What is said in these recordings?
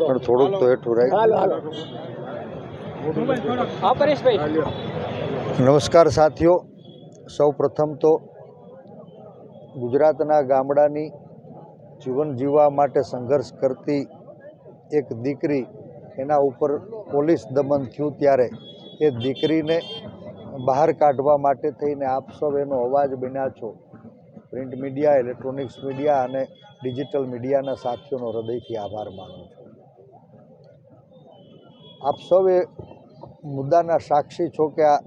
પણ થોડુંક તો હેઠું રાખ. નમસ્કાર સાથીઓ. સૌ પ્રથમ તો ગુજરાતના ગામડાની જીવન જીવવા માટે સંઘર્ષ કરતી એક દીકરી એના ઉપર પોલીસ દમન થયું ત્યારે એ દીકરીને બહાર કાઢવા માટે થઈને આપ સૌ એનો અવાજ બન્યા છો. પ્રિન્ટ મીડિયા, ઇલેક્ટ્રોનિક્સ મીડિયા અને ડિજિટલ મીડિયાના સાથીઓનો હૃદયથી આભાર માનું છું. આપ સૌ એ મુદ્દાના સાક્ષી છો કે આ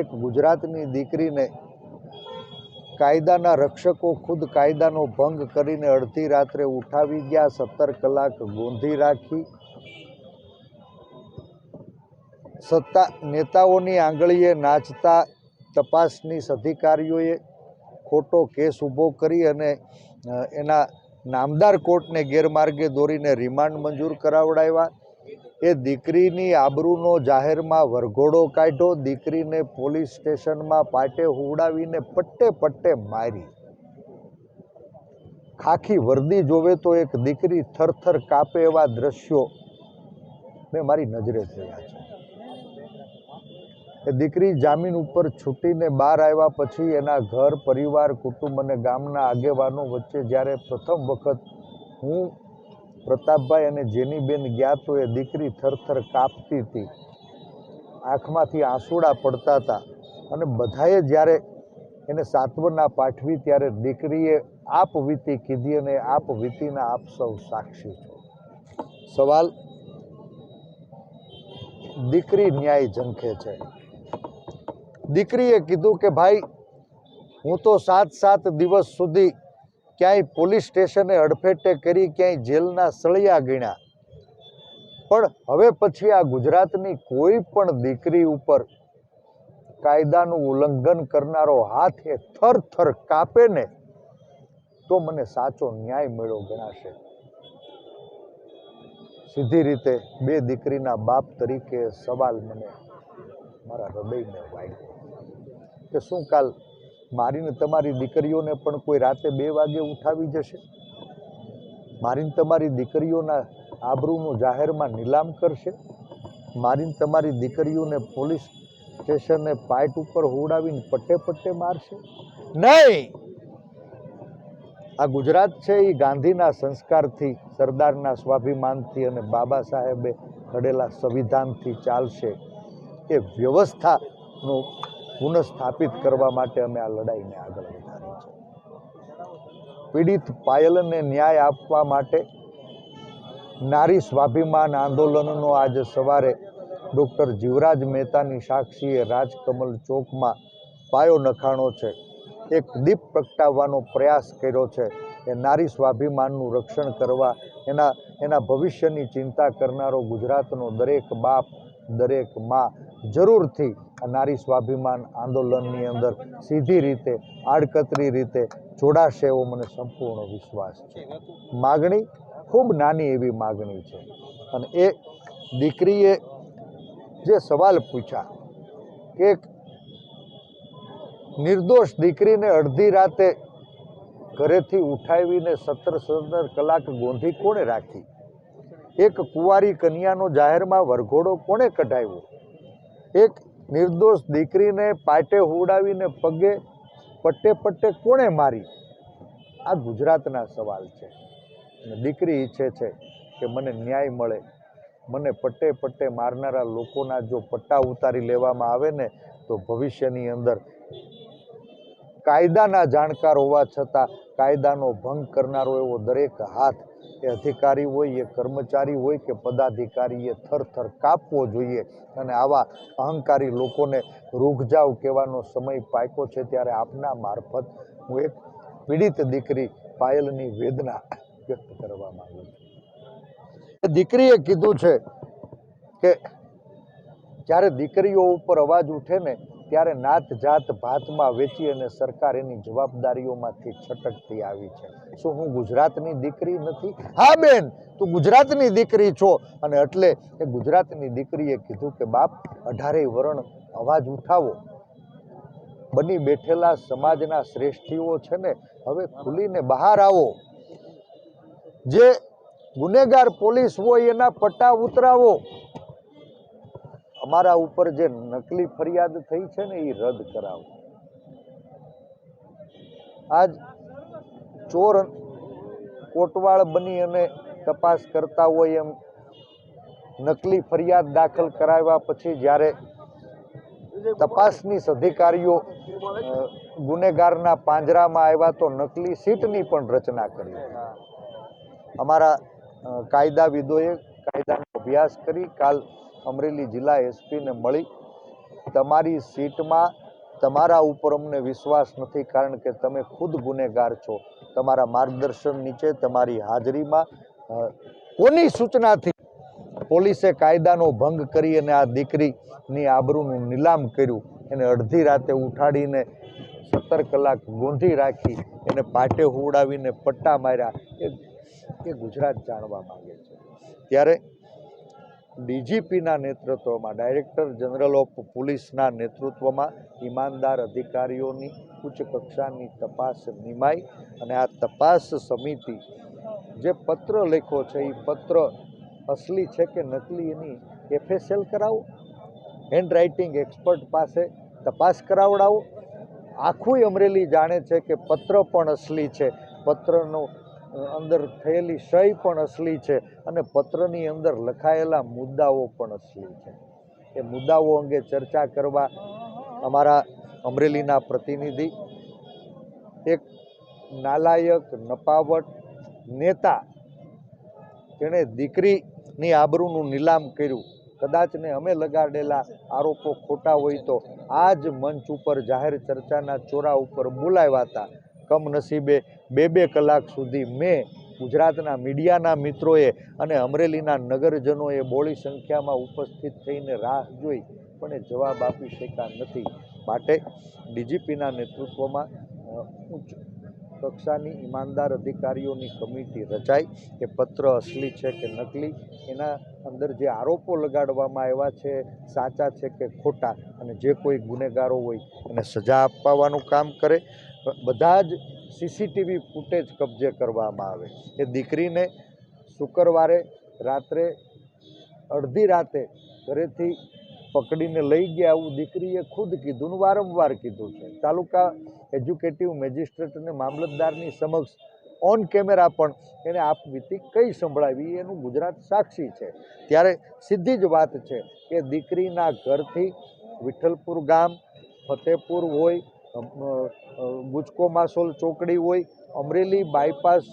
એક ગુજરાતની દીકરીને કાયદાના રક્ષકો ખુદ કાયદાનો ભંગ કરીને અડધી રાત્રે ઉઠાવી ગયા, સત્તર કલાક ગોંધી રાખી. સત્તા નેતાઓની આંગળીએ નાચતા તપાસની અધિકારીઓએ ખોટો કેસ ઊભો કરી અને એના નામદાર કોર્ટને ગેરમાર્ગે દોરીને રિમાન્ડ મંજૂર કરાવડાવ્યા. એ દીકરીની આબરૂનો જાહેરમાં વરઘોડો કાઢ્યો. દીકરીને પોલીસ સ્ટેશનમાં પાટે હુવડાવીને પટ્ટે પટ્ટે મારી. ખાખી વર્દી જોવે તો એક દીકરી થરથર કાપે એવા દ્રશ્યો મેં મારી નજરે જોયા છે. દીકરી જામીન ઉપર છૂટીને બહાર આવ્યા પછી એના ઘર, પરિવાર, કુટુંબ અને ગામના આગેવાનો વચ્ચે જ્યારે પ્રથમ વખત હું, પ્રતાપભાઈ અને જેનીબેન ગયા તો એ દીકરી થરથર કાપતી હતી. આંખમાંથી આંસુડા પડતા હતા અને બધાએ જ્યારે એને સાત્વના પાઠવી ત્યારે દીકરીએ આપ વીતી કીધી અને આપ વીતીના આપ સૌ સાક્ષી છો. સવાલ, દીકરી ન્યાય ઝંખે છે. દીકરીએ કીધું કે, ભાઈ, હું તો સાત સાત દિવસ સુધી ક્યાંય પોલીસ સ્ટેશને અડફેટે કરી ક્યાંય જેલના સળિયા ગીણ્યા. પણ હવે પછી આ ગુજરાતની કોઈ પણ દીકરી ઉપર કાયદાનું ઉલ્લંઘન કરનારો હાથ એ થર થર કાપે ને, તો મને સાચો ન્યાય મળ્યો ગણાશે. સીધી રીતે બે દીકરીના બાપ તરીકે સવાલ મને મારા હૃદયને વાગ્યો. કે શું કાલ મારીને તમારી દીકરીઓને પણ કોઈ રાતે બે વાગે ઉઠાવી જશે? મારીને તમારી દીકરીઓના આબરૂનું જાહેરમાં નીલામ કરશે? મારીને તમારી દીકરીઓને પોલીસ સ્ટેશને પાઇટ ઉપર હોડાવીને પટ્ટે પટ્ટે મારશે? નહીં! આ ગુજરાત છે એ ગાંધીના સંસ્કારથી, સરદારના સ્વાભિમાનથી અને બાબા સાહેબે ઘડેલા સંવિધાનથી ચાલશે. એ વ્યવસ્થાનું પુનઃસ્થાપિત કરવા માટે અમે આ લડાઈને આગળ વધારી છે. પીડિત પાયલને ન્યાય આપવા માટે નારી સ્વાભિમાન આંદોલનનો આજે સવારે ડૉક્ટર જીવરાજ મહેતાની સાક્ષીએ રાજકમલ ચોકમાં પાયો નખાણો છે. એક દીપ પ્રગટાવવાનો પ્રયાસ કર્યો છે. એ નારી સ્વાભિમાનનું રક્ષણ કરવા, એના એના ભવિષ્યની ચિંતા કરનારો ગુજરાતનો દરેક બાપ, દરેક મા જરૂરથી નારી સ્વાભિમાન આંદોલનની અંદર સીધી રીતે, આડકતરી રીતે જોડાશે એવો મને સંપૂર્ણ વિશ્વાસ છે. માગણી ખૂબ નાની એવી માગણી છે. અને એ દીકરીએ જે સવાલ પૂછ્યા કે નિર્દોષ દીકરીને અડધી રાતે ઘરેથી ઉઠાવીને સત્તર સત્તર કલાક ગોંધી કોણે રાખી? એક કુંવારી કન્યાનો જાહેરમાં વરઘોડો કોણે કઢાવ્યો? એક નિર્દોષ દીકરીને પાટે હુડાવીને પગે પટ્ટે પટ્ટે કોણે મારી? આ ગુજરાતના સવાલ છે. અને દીકરી ઈચ્છે છે કે મને ન્યાય મળે. મને પટ્ટે પટ્ટે મારનારા લોકોના જો પટ્ટા ઉતારી લેવામાં આવે ને, તો ભવિષ્યની અંદર કાયદાના જાણકાર હોવા છતાં કાયદાનો ભંગ કરનારો એવો દરેક હાથ એ અધિકારી હોય, એ કર્મચારી હોય કે પદાધિકારીએ થરથર કાપવો જોઈએ. અને આવા અહંકારી લોકોને રૂગજાવ કહેવાનો સમય પાક્યો છે ત્યારે આપના મારફત હું એક પીડિત દીકરી પાયલની વેદના વ્યક્ત કરવા માંગુ છું. દીકરીએ કીધું છે કે જ્યારે દીકરીઓ ઉપર અવાજ ઉઠે ને ત્યારે નાત જાત ભાતમાં વેચી અને સરકાર એની જવાબદારીઓમાંથી છટકતી આવી છે. શું હું ગુજરાતની દીકરી નથી? હા, બેન, તું ગુજરાતની દીકરી છો. અને એટલે એ ગુજરાતની દીકરીએ કીધું કે, બાપ, અઢારેય વરણ અવાજ ઉઠાવો. બની બેઠેલા સમાજના શ્રેષ્ઠીઓ છે ને, હવે ખુલીને બહાર આવો. જે ગુનેગાર પોલીસ હોય એના પટ્ટા ઉતરાવો. અમારા ઉપર જે નકલી ફરિયાદ થઈ છે ને એ રદ કરાવો. આજ ચોર કોટવાળ બની અને તપાસ કરતા હોય એમ નકલી ફરિયાદ દાખલ કરાવ્યા પછી જ્યારે તપાસની અધિકારીઓ ગુનેગારના પાંજરામાં આવ્યા તો નકલી સીટની પણ રચના કરી. અમારા કાયદાવિદોએ કાયદાનો અભ્યાસ કરી. કાલ અમરેલી જિલ્લા એસપીને મળી. તમારી સીટમાં તમારા ઉપર અમને વિશ્વાસ નથી, કારણ કે તમે ખુદ ગુનેગાર છો. તમારા માર્ગદર્શન નીચે, તમારી હાજરીમાં કોની સૂચનાથી? પોલીસે કાયદાનો ભંગ કરી અને આ દીકરીની આબરૂનું નીલામ કર્યું. એને અડધી રાતે ઉઠાડીને સત્તર કલાક ગોંધી રાખી, એને પાટે હુવડાવીને પટ્ટા માર્યા. એ ગુજરાત જાણવા માગે છે. ત્યારે ડીજીપીના નેતૃત્વમાં ડાયરેક્ટર જનરલ ઓફ પોલીસના નેતૃત્વમાં ઈમાનદાર અધિકારીઓની ઉચ્ચ કક્ષાની તપાસ નિમાઈ અને આ તપાસ સમિતિ જે પત્ર લેખો છે એ પત્ર અસલી છે કે નકલી એની એફએસએલ કરાવો હેન્ડરાઇટિંગ એક્સપર્ટ પાસે તપાસ કરાવડાવો. આખું અમરેલી જાણે છે કે પત્ર પણ અસલી છે. પત્રનો અંદર થયેલી સહી પણ અસલી છે અને પત્રની અંદર લખાયેલા મુદ્દાઓ પણ અસલી છે. એ મુદ્દાઓ અંગે ચર્ચા કરવા અમારા અમરેલીના પ્રતિનિધિ, એક નાલાયક, નપાવટ નેતા, તેણે દીકરીની આબરૂનું નીલામ કર્યું. કદાચ ને અમે લગાડેલા આરોપો ખોટા હોય તો આ જ મંચ ઉપર જાહેર ચર્ચાના ચોરા ઉપર બોલાવ્યા હતા. કમનસીબે બે બે કલાક સુધી મેં ગુજરાતના મીડિયાના મિત્રોએ અને અમરેલીના નગરજનોએ બોળી સંખ્યામાં ઉપસ્થિત થઈને રાહ જોઈ, પણ એ જવાબ આપી શક્યા નથી. માટે ડીજીપીના નેતૃત્વમાં ઉચ્ચ કક્ષાની ઈમાનદાર અધિકારીઓની કમિટી રચાઈ. કે પત્ર અસલી છે કે નકલી? એના અંદર જે આરોપો લગાડવામાં આવ્યા છે, સાચા છે કે ખોટા? અને જે કોઈ ગુનેગારો હોય, એને સજા અપાવવાનું કામ કરે. બધા જ સીસીટીવી ફૂટેજ કબજે કરવામાં આવે એ દીકરીને શુક્રવારે રાત્રે અડધી રાતે ઘરેથી પકડીને લઈ ગયા આવું દીકરીએ ખુદ કીધું વારંવાર કીધું છે. તાલુકા એજ્યુકેટિવ મેજિસ્ટ્રેટ અને મામલતદારની સમક્ષ ઓન કેમેરા પણ એને આપવીતી કઈ સંભળાવી એનું ગુજરાત સાક્ષી છે. ત્યારે સીધી જ વાત છે કે દીકરીના ઘરથી વિઠ્ઠલપુર ગામ, ફતેપુર હોય અ, માસોલ ચોકડી હોય અમરેલી બાયપાસ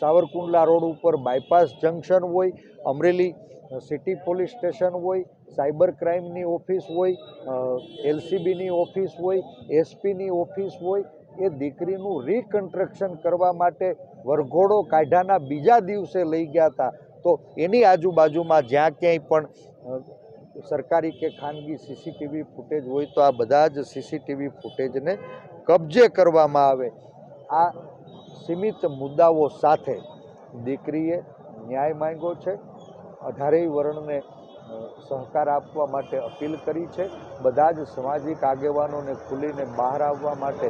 સાવરકુંડલા રોડ ઉપર બાયપાસ જંકશન હોય અમરેલી સિટી પોલીસ સ્ટેશન હોય સાયબર ક્રાઇમની ઓફિસ હોય એલસીબીની ઓફિસ હોય એસપીની ઓફિસ હોય એ દીકરીનું રિકન્સ્ટ્રક્શન કરવા માટે વરઘોડો કાઢાના બીજા દિવસે લઈ ગયા હતા. તો એની આજુબાજુમાં જ્યાં ક્યાંય પણ સરકારી કે ખાનગી સીસીટીવી ફૂટેજ હોય તો આ બધા જ સીસીટીવી ફૂટેજને કબજે કરવામાં આવે. આ સીમિત મુદ્દાઓ સાથે દીકરીએ ન્યાય માંગ્યો છે. અઢારેય વર્ણને સહકાર આપવા માટે અપીલ કરી છે. બધા જ સામાજિક આગેવાનોને ખુલીને બહાર આવવા માટે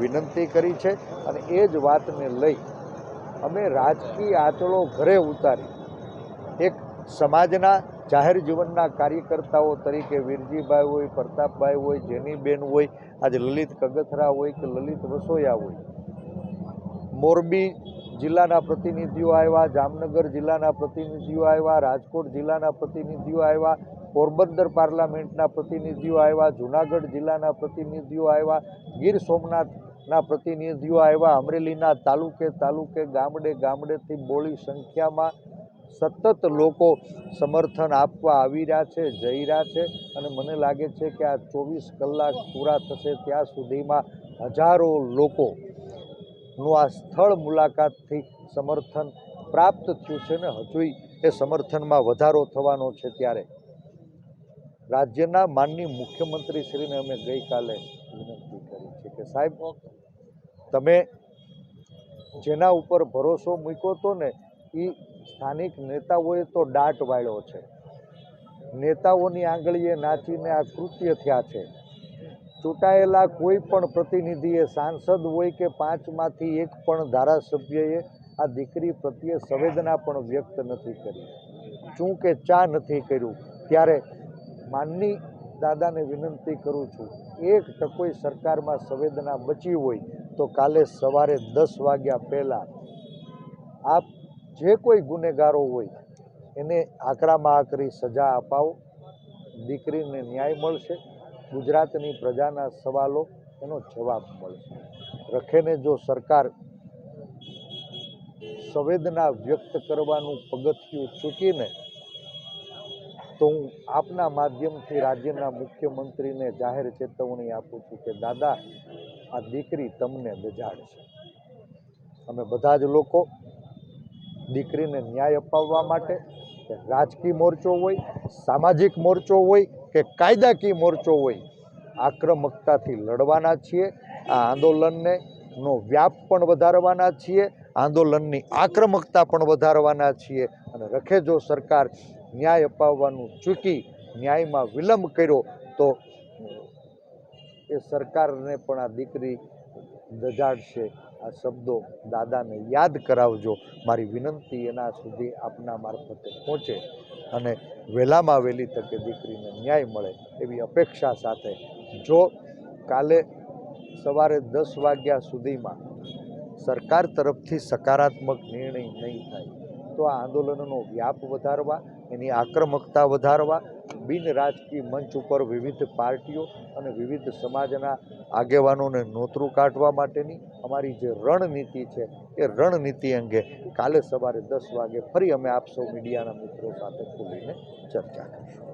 વિનંતી કરી છે અને એ જ વાતને લઈ અમે રાજકીય આંચળો ઘરે ઉતારી. એક સમાજના જાહેર જીવનના કાર્યકર્તાઓ તરીકે વીરજીભાઈ હોય, પ્રતાપભાઈ હોય, જેનીબેન હોય, આજે લલિત કગથરા હોય કે લલિત વસોયા હોય. મોરબી જિલ્લાના પ્રતિનિધિઓ આવ્યા, જામનગર જિલ્લાના પ્રતિનિધિઓ આવ્યા, રાજકોટ જિલ્લાના પ્રતિનિધિઓ આવ્યા, પોરબંદર પાર્લામેન્ટના પ્રતિનિધિઓ આવ્યા, જુનાગઢ જિલ્લાના પ્રતિનિધિઓ આવ્યા, ગીર સોમનાથના પ્રતિનિધિઓ આવ્યા, અમરેલીના તાલુકે તાલુકે ગામડે ગામડેથી બોળી સંખ્યામાં સતત લોકો સમર્થન આપવા આવી રહ્યા છે, જઈ રહ્યા છે અને મને લાગે છે કે આ ચોવીસ કલાક પૂરા થશે ત્યાં સુધીમાં હજારો લોકોનું આ સ્થળ મુલાકાતથી સમર્થન પ્રાપ્ત થયું છે ને હજુય એ સમર્થનમાં વધારો થવાનો છે ત્યારે. રાજ્યના માનનીય મુખ્યમંત્રીશ્રીને અમે ગઈકાલે વિનંતી કરી છે કે સાહેબ, તમે જેના ઉપર ભરોસો મૂક્યો હતો ને એ સ્થાનિક નેતાઓએ તો દાટ વાળ્યો છે. નેતાઓની આંગળીએ નાચીને આ કૃત્ય થયા છે. ચૂંટાયેલા કોઈ પણ પ્રતિનિધિએ સાંસદ હોય કે પાંચમાંથી એક પણ ધારાસભ્યએ આ દીકરી પ્રત્યે સંવેદના પણ વ્યક્ત નથી કરી. ચૂં કે ચા નથી કર્યું, ત્યારે માનની દાદાને વિનંતી કરું છું, એક ટકોય સરકારમાં સંવેદના બચી હોય તો કાલે સવારે દસ વાગ્યા પહેલાં આપ જે કોઈ ગુનેગારો હોય, એને આકરામાં આકરી સજા અપાવો. દીકરીને ન્યાય મળશે. ગુજરાતની પ્રજાના સવાલો એનો જવાબ મળશે. રખેને જો સરકાર સંવેદના વ્યક્ત કરવાનું પગથિયું ચૂકીને, તો હું આપના માધ્યમથી રાજ્યના મુખ્યમંત્રીને જાહેર ચેતવણી આપું છું કે, દાદા, આ દીકરી તમને બજાડશે. અમે બધા જ લોકો દીકરીને ન્યાય અપાવવા માટે કે રાજકીય મોરચો હોય, સામાજિક મોરચો હોય કે કાયદાકીય મોરચો હોય, આક્રમકતાથી લડવાના છીએ, આ આંદોલનને નો વ્યાપ પણ વધારવાના છીએ, આંદોલનની આક્રમકતા પણ વધારવાના છીએ અને રખે જો સરકાર ન્યાય અપાવવાનું ચૂકી, ન્યાયમાં વિલંબ કર્યો, તો એ સરકારને પણ આ દીકરી દજાડશે આ શબ્દો દાદાને યાદ કરાવજો. મારી વિનંતી એના સુધી આપના મારફતે પહોંચે અને વહેલામાં વહેલી તકે દીકરીને ન્યાય મળે એવી અપેક્ષા સાથે જો કાલે સવારે દસ વાગ્યા સુધીમાં સરકાર તરફથી સકારાત્મક નિર્ણય નહીં થાય, તો આ આંદોલનનો વ્યાપ વધારવા, એની આક્રમકતા વધારવા બિન રાજકીય મંચ ઉપર વિવિધ પાર્ટીઓ અને વિવિધ સમાજના આગેવાનોને નોતરું કાઢવા માટેની અમારી જે રણનીતિ છે, એ રણનીતિ અંગે કાલે સવારે દસ વાગે ફરી અમે આપ મીડિયાના મિત્રો સાથે ખુલીને ચર્ચા કરીશું.